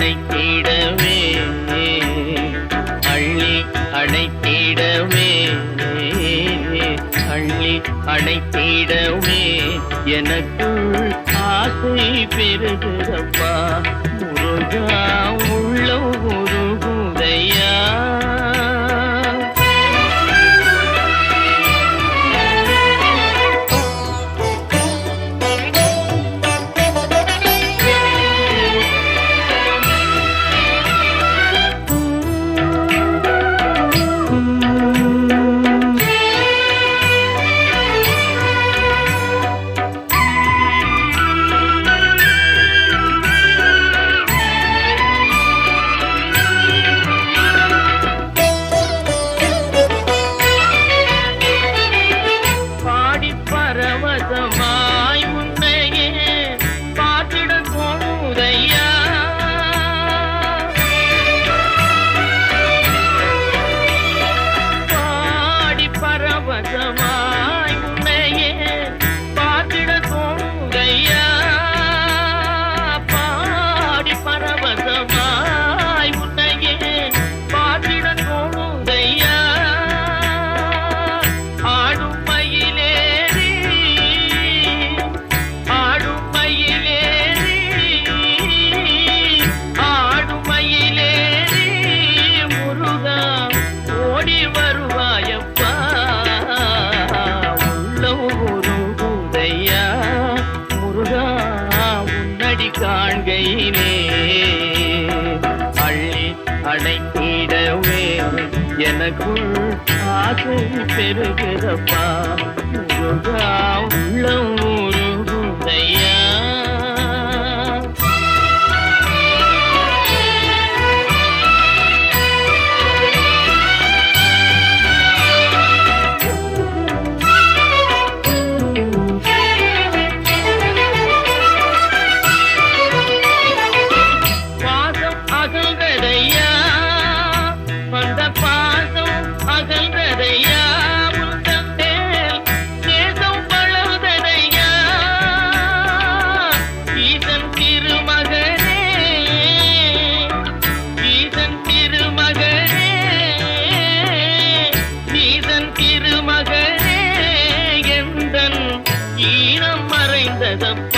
அழைத்திடவே அள்ளி அழைத்திடவே அள்ளி அழைத்திடவே எனக்குள் ஆசை பெறுகிறப்பா முருகா fun. மழையிலே அள்ளி அடைத்திடவே எனக்குள் ஆசை பெறுகிறப்பா. rhythm.